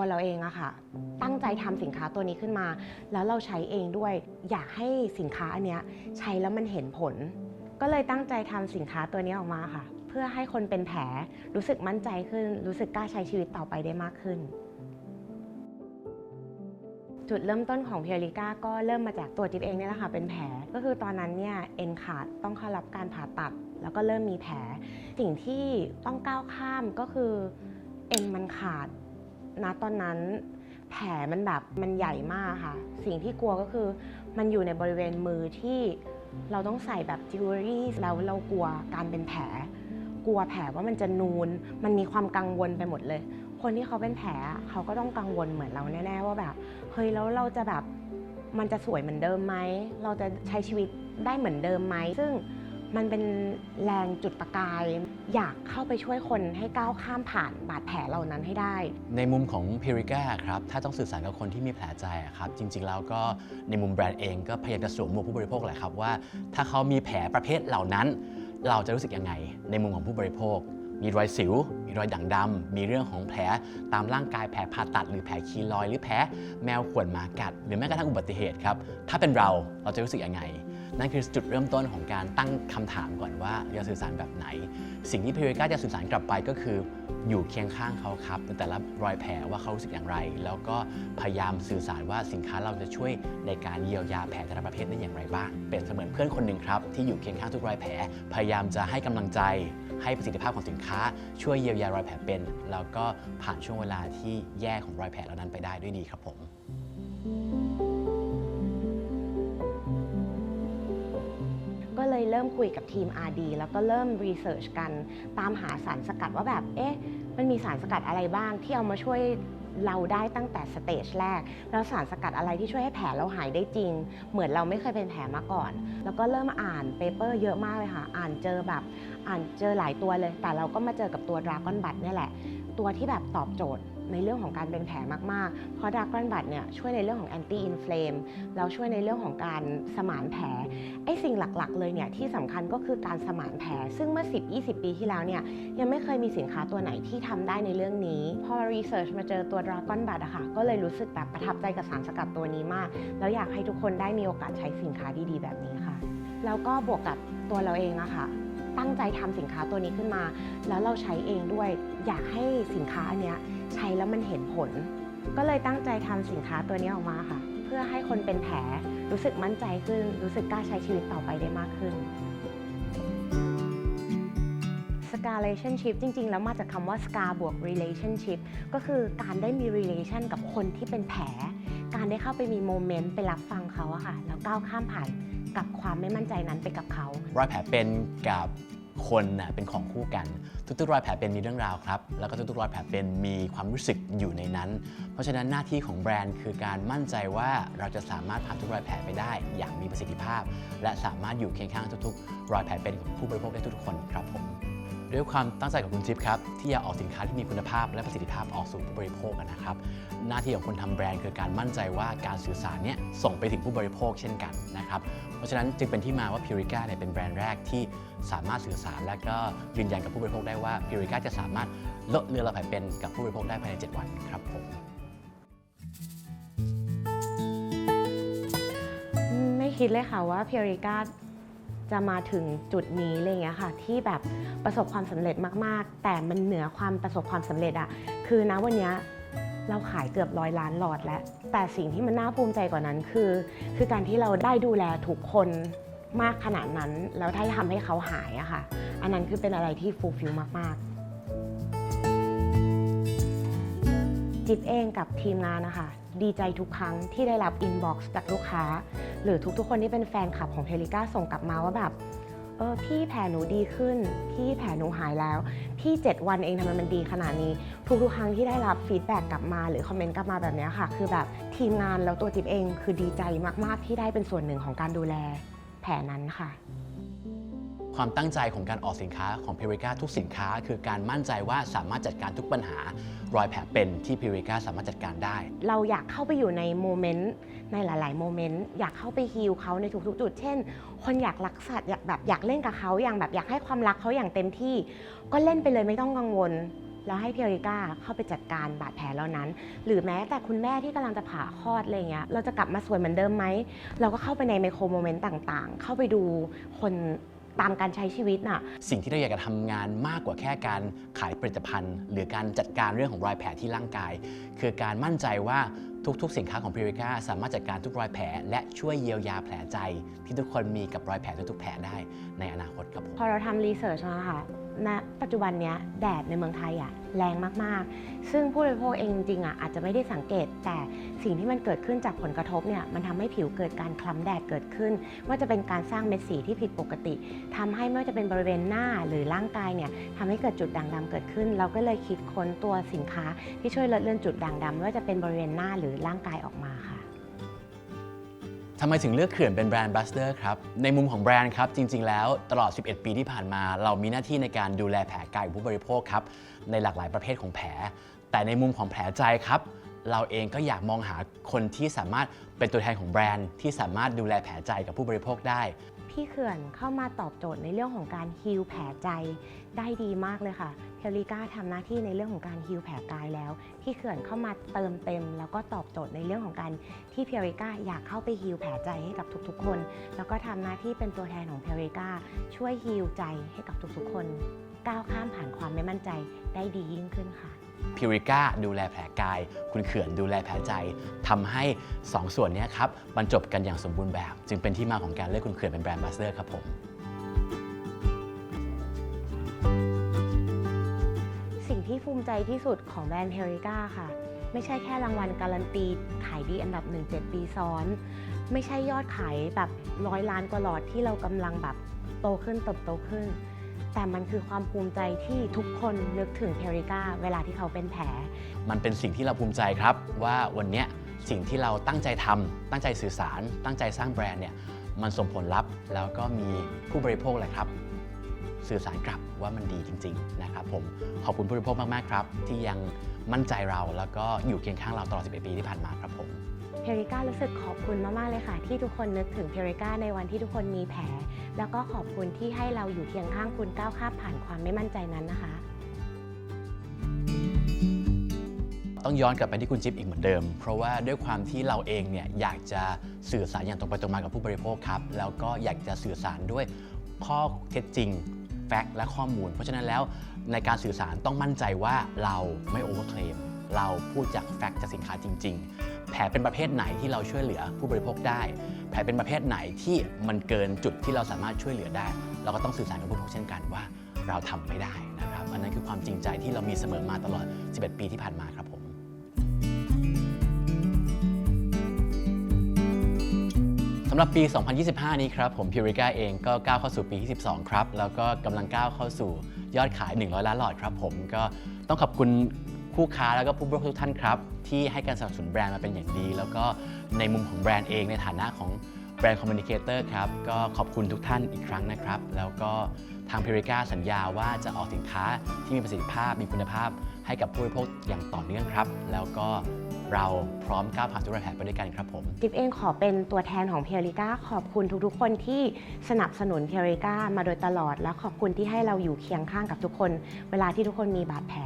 ตัวเราเองอะค่ะ ตั้งใจทำสินค้าตัวนี้ขึ้นมา แล้วเราใช้เองด้วย อยากให้สินค้าอันเนี้ยใช้แล้วมันเห็นผล ก็เลยตั้งใจทำสินค้าตัวนี้ออกมาค่ะ เพื่อให้คนเป็นแผลรู้สึกมั่นใจขึ้น รู้สึกกล้าใช้ชีวิตต่อไปได้มากขึ้น จุดเริ่มต้นของเพียริก้าก็เริ่มมาจากตัวจิ๊บเองเนี่ยแหละค่ะเป็นแผลก็คือตอนนั้นเนี่ยเอ็นขาดต้องเข้ารับการผ่าตัด แล้วก็เริ่มมีแผล สิ่งที่ต้องก้าวข้ามก็คือเอ็นมันขาด นะตอนนั้น แผลมันแบบมันใหญ่มากค่ะ สิ่งที่กลัวก็คือ มันอยู่ในบริเวณมือที่เราต้องใส่แบบจิวเวลรี่แล้วเรากลัวการเป็นแผล กลัวแผลว่ามันจะนูน มันมีความกังวลไปหมดเลย คนที่เขาเป็นแผลเขาก็ต้องกังวลเหมือนเราแน่ๆว่าแบบเฮ้ยแล้วเราจะแบบมันจะสวยเหมือนเดิมไหม เราจะใช้ชีวิตได้เหมือนเดิมไหม ซึ่ง มันเป็นแรงจุดประกาย อยากเข้าไปช่วยคนให้ก้าวข้ามผ่านบาดแผลเหล่านั้นให้ได้ ในมุมของพิริก้าครับถ้าต้องสื่อสารกับคนที่มีแผลใจอะครับจริงๆแล้วก็ในมุมแบรนด์เองก็พยายามจะสวมหมวกผู้บริโภคแหละครับว่า ถ้าเขามีแผลประเภทเหล่านั้น เราจะรู้สึกยังไง ในมุมของผู้บริโภค มีรอยสิว มีรอยด่างดำมีเรื่องของแผลตามร่างกายแผลผ่าตัด หรือแผลคีลอย หรือแผลแมวข่วนหมากัด หรือแม้กระทั่งอุบัติเหตุครับถ้าเป็นเราเราจะรู้สึกยังไง นั่นคือจุดเริ่มต้นของการตั้งคำถามก่อนว่าจะสื่อสารแบบไหน สิ่งที่พิริก้าจะสื่อสารกลับไปก็คือ อยู่เคียงข้างเขาครับในแต่ละรอยแผลว่าเขารู้สึกอย่างไร แล้วก็พยายามสื่อสารว่าสินค้าเราจะช่วยในการเยียวยาแผลแต่ละประเภทได้อย่างไรบ้าง เป็นเสมือนเพื่อนคนหนึ่งครับที่อยู่เคียงข้างทุกรอยแผล พยายามจะให้กำลังใจให้ประสิทธิภาพของสินค้า ช่วยเยียวยารอยแผลเป็น แล้วก็ผ่านช่วงเวลาที่แย่ของรอยแผลเหล่านั้นไปได้ด้วยดีครับผม เริ่มคุยกับทีม RD แล้วก็เริ่มรีเสิร์ชกันตามหาสารสกัดว่าแบบ เอ๊ะ มันมีสารสกัดอะไรบ้างที่เอามาช่วยเราได้ตั้งแต่สเตจแรก แล้วสารสกัดอะไรที่ช่วยให้แผลเราหายได้จริง เหมือนเราไม่เคยเป็นแผลมาก่อน แล้วก็เริ่มอ่านเปเปอร์เยอะมากเลยค่ะ อ่านเจอแบบ อ่านเจอหลายตัวเลย แต่เราก็มาเจอกับตัวดราก้อนบัตเนี่ยแหละ ตัวที่แบบตอบโจทย์ ในเรื่องของการเป็นแผลมากๆ เพราะดราก้อนบัตเนี่ยช่วยในเรื่องของแอนตี้อินฟลามแล้วช่วยในเรื่องของการสมานแผล ไอ้สิ่งหลักๆ เลยเนี่ยที่สำคัญก็คือการสมานแผล ซึ่งเมื่อ 10-20 ปีที่แล้วเนี่ยยังไม่เคยมีสินค้าตัวไหนที่ทำได้ในเรื่องนี้ พอรีเสิร์ชมาเจอตัวดราก้อนบัตอะค่ะ ก็เลยรู้สึกแบบประทับใจกับสารสกัดตัวนี้มาก แล้วอยากให้ทุกคนได้มีโอกาสใช้สินค้าดีๆ แบบนี้ค่ะ แล้วก็บวกกับตัวเราเองอะค่ะตั้งใจทำสินค้าตัวนี้ขึ้นมา แล้วเราใช้เองด้วยอยากให้สินค้าอันเนี้ย ใช้แล้วมันเห็นผล ก็เลยตั้งใจทำสินค้าตัวนี้ออกมาค่ะ เพื่อให้คนเป็นแผลรู้สึกมั่นใจขึ้น รู้สึกกล้าใช้ชีวิตต่อไปได้มากขึ้น scar relationship จริง ๆ แล้วมาจากคำว่า scar บวก relationship ก็คือการได้มี relation กับคนที่เป็นแผล การได้เข้าไปมีโมเมนต์ไปรับฟังเขาอะค่ะ แล้วก้าวข้ามผ่านกับความไม่มั่นใจนั้นไปกับเขา รอยแผลเป็นกับ คนน่ะเป็นของคู่กัน ทุกๆรอยแผลเป็นมีเรื่องราวครับ แล้วก็ทุกๆรอยแผลเป็นมีความรู้สึกอยู่ในนั้น เพราะฉะนั้นหน้าที่ของแบรนด์คือการมั่นใจว่าเราจะสามารถผ่านทุกรอยแผลไปได้อย่างมีประสิทธิภาพ และสามารถอยู่เคียงข้างทุกๆ รอยแผลเป็นของผู้บริโภคได้ทุกๆคนครับผม ด้วยความตั้งใจของคุณจิ๊บครับที่อยากออกสินค้าที่มีคุณภาพและประสิทธิภาพออกสู่ผู้บริโภคนะครับ หน้าที่ของคนทำแบรนด์คือการมั่นใจว่าการสื่อสารเนี่ยส่งไปถึงผู้บริโภคเช่นกันนะครับเพราะฉะนั้นจึงเป็นที่มาว่า Purica เนี่ยเป็นแบรนด์แรกที่สามารถสื่อสารและก็ยืนยันกับผู้บริโภคได้ว่า Purica จะสามารถลดเลือนรอยแผลเป็นกับผู้บริโภคได้ภายใน 7 วันครับผมไม่คิดเลยค่ะว่าพียริก้า จะมาถึงจุดนี้อะไรเงี้ยค่ะ ที่แบบประสบความสำเร็จมากๆ แต่มันเหนือความประสบความสำเร็จอะคือนะวันเนี้ยเราขายเกือบร้อยล้านหลอดแล้ว แต่สิ่งที่มันน่าภูมิใจกว่านั้นคือ คือการที่เราได้ดูแลทุกคนมากขนาดนั้น แล้วถ้าทำให้เขาหายอะค่ะ อันนั้นคือเป็นอะไรที่ฟูลฟิลมาก ๆ จิ๊บเองกับทีมงานนะคะ ดีใจทุกครั้งที่ได้รับอินบ็อกซ์จากลูกค้า หรือทุกๆ คนที่เป็นแฟนคลับของเฮลิก้าส่งกลับมาว่าแบบเออพี่แผลหนูดีขึ้น พี่แผลหนูหายแล้ว พี่ 7 วันเองทำไมมันดีขนาดนี้ ทุกๆครั้งที่ได้รับฟีดแบ็กกลับมาหรือคอมเมนต์กลับมาแบบนี้ค่ะ คือแบบทีมงานแล้วตัวจิ๊บเองคือดีใจมากๆที่ได้เป็นส่วนหนึ่งของการดูแลแผลนั้นค่ะ ความตั้งใจของการออกสินค้าของ p ิริก้าทุกสินค้า คือการมั่นใจว่าสามารถจัดการทุกปัญหารอยแผลเป็นที่ p ิริก้าสามารถจัดการได้ เราอยากเข้าไปอยู่ในโมเมนต์ในหลาย ๆ โมเมนต์อยากเข้าไปฮีลเขาในทุกๆจุด เช่น คนอยากรักสัตว์อยากแบบอยากเล่นกับเขาอย่างแบบอยากให้ความรักเขาอย่างเต็มที่ ก็เล่นไปเลยไม่ต้องกังวลแล้วให้พิอริก้าเข้าไปจัดการบาดแผลเหล่านั้น หรือแม้แต่คุณแม่ที่กำลังจะผ่าคลอดอะไรเงี้ยเราจะกลับมาสวยเหมือนเดิมไหม เราก็เข้าไปในไมโครโมเมนต์ต่างๆ เข้าไปดูคน ตามการใช้ชีวิตน่ะ สิ่งที่เราอยากจะทำงานมากกว่าแค่การขายผลิตภัณฑ์ หรือการจัดการเรื่องของรอยแผลที่ร่างกาย คือการมั่นใจว่าทุกๆ สินค้าของพิริก้าสามารถจัดการทุกรอยแผล และช่วยเยียวยาแผลใจ ที่ทุกคนมีกับรอยแผลทุกๆแผลได้ในอนาคตครับผม พอเราทำรีเสิร์ชมาค่ะ ณปัจจุบันนี้แดดในเมืองไทยอะแรงมากๆ ซึ่งผู้บริโภคเองจริงๆอะอาจจะไม่ได้สังเกต แต่สิ่งที่มันเกิดขึ้นจากผลกระทบเนี่ยมันทำให้ผิวเกิดการคล้ำแดดเกิดขึ้น ว่าจะเป็นการสร้างเม็ดสีที่ผิดปกติทำให้ไม่ว่าจะเป็นบริเวณหน้าหรือร่างกายเนี่ยทำให้เกิดจุดด่างดำเกิดขึ้น เราก็เลยคิดค้นตัวสินค้าที่ช่วยลดเลือนจุดด่างดำไม่ว่าจะเป็นบริเวณหน้าหรือร่างกายออกมาค่ะ ทำไมถึงเลือกเขื่อนเป็นแบรนด์บัสเตอร์ครับ ในมุมของแบรนด์ครับ จริง ๆ แล้วตลอด 11 ปีที่ผ่านมา เรามีหน้าที่ในการดูแลแผลกายของผู้บริโภคครับ ในหลากหลายประเภทของแผล แต่ในมุมของแผลใจครับ เราเองก็อยากมองหาคนที่สามารถเป็นตัวแทนของแบรนด์ที่สามารถดูแลแผลใจกับผู้บริโภคได้ พี่เขื่อนเข้ามาตอบโจทย์ในเรื่องของการฮีลแผลใจได้ดีมากเลยค่ะเพลิก้าทำหน้าที่ในเรื่องของการฮีลแผลกายแล้ว พี่เขื่อนเข้ามาเติมเต็ม แล้วก็ตอบโจทย์ในเรื่องของการที่เพลิก้าอยากเข้าไปฮีลแผลใจให้กับทุกๆ คน แล้วก็ทำหน้าที่เป็นตัวแทนของเพลิก้าช่วยฮีลใจให้กับทุกๆ คน ก้าวข้ามผ่านความไม่มั่นใจได้ดียิ่งขึ้นค่ะ พิริก้าดูแลแผลกาย คุณเขื่อนดูแลแผลใจทำให้ 2 ส่วนนี้ครับบรรจบกันอย่างสมบูรณ์แบบ จึงเป็นที่มาของการเลือกคุณเขื่อนเป็นแบรนด์บัสเตอร์ครับผมสิ่งที่ภูมิใจที่สุดของแบรนด์เพริก้าค่ะ ไม่ใช่แค่รางวัลการันตี ขายดีอันดับ 1 7 ปีซ้อน ไม่ใช่ยอดขายแบบร้อยล้านกว่าหลอดที่เรากำลังแบบโตขึ้นเติบโตขึ้น แต่มันคือความภูมิใจที่ทุกคนนึกถึงเพริก้าเวลาที่เขาเป็นแผล มันเป็นสิ่งที่เราภูมิใจครับ ว่าวันนี้สิ่งที่เราตั้งใจทำตั้งใจสื่อสาร ตั้งใจสร้างแบรนด์เนี่ยมันส่งผลลัพธ์ แล้วก็มีผู้บริโภคแหละครับ สื่อสารกลับว่ามันดีจริง ๆ นะครับผมขอบคุณผู้บริโภคมากๆครับ ที่ยังมั่นใจเราแล้วก็อยู่เคียงข้างเราตลอด 11 ปีที่ผ่านมาครับผม เพริก้ารู้สึกขอบคุณมาก ๆ เลยค่ะ ที่ทุกคนนึกถึงเพริก้าในวันที่ทุกคนมีแผล แล้วก็ขอบคุณที่ให้เราอยู่เคียงข้างคุณก้าวข้ามผ่านความไม่มั่นใจนั้นนะคะ ต้องย้อนกลับไปที่คุณจิ๊บอีกเหมือนเดิม เพราะว่าด้วยความที่เราเองเนี่ยอยากจะสื่อสารอย่างตรงไปตรงมากับผู้บริโภคครับ แล้วก็อยากจะสื่อสารด้วยข้อเท็จจริงแฟกต์และข้อมูล เพราะฉะนั้นแล้วในการสื่อสารต้องมั่นใจว่าเราไม่โอเวอร์เคลมเราพูดจากแฟกต์จากสินค้าจริง ๆ ลเป็นประเภทไหนที่เราช่วยเหลือผู้บริโภคได้ แผลเป็นประเภทไหนที่มันเกินจุดที่เราสามารถช่วยเหลือได้ เราก็ต้องสื่อสารกับผู้บริโภคเช่นกันว่าเราทำไม่ได้นะครับ อันนั้นคือความจริงใจที่เรามีเสมอมาตลอด 11 ปีที่ผ่านมาครับผมสำหรับปี 2025 นี้ครับผมพิริก้าเองก็ก้าวเข้าสู่ปีที่12 ครับ แล้วก็กำลังก้าวเข้าสู่ยอดขาย 100 ล้านหลอดครับผมก็ต้องขอบคุณ คู่ค้าแล้วก็ผู้บริโภคทุกท่านครับ ที่ให้การสนับสนุนแบรนด์มาเป็นอย่างดี แล้วก็ในมุมของแบรนด์เองในฐานะของแบรนด์คอมมิ n นิเคเตอร์ครับ ก็ขอบคุณทุกท่านอีกครั้งนะครับ แล้วก็ทางพิริก้าสัญญาว่าจะออกสินค้าที่มีประสิทธิภาพมีคุณภาพ ให้กับผู้บริโภคอย่างต่อเนื่องครับ แล้วก็เราพร้อมก้าวผ่านทุกรอยแผลไปด้วยกันครับผมจิ๊บเองขอเป็นตัวแทนของเพียริก้าขอบคุณทุกๆ คนที่สนับสนุนเพียริก้ามาโดยตลอด และขอบคุณที่ให้เราอยู่เคียงข้างกับทุกคน เวลาที่ทุกคนมีบาดแผล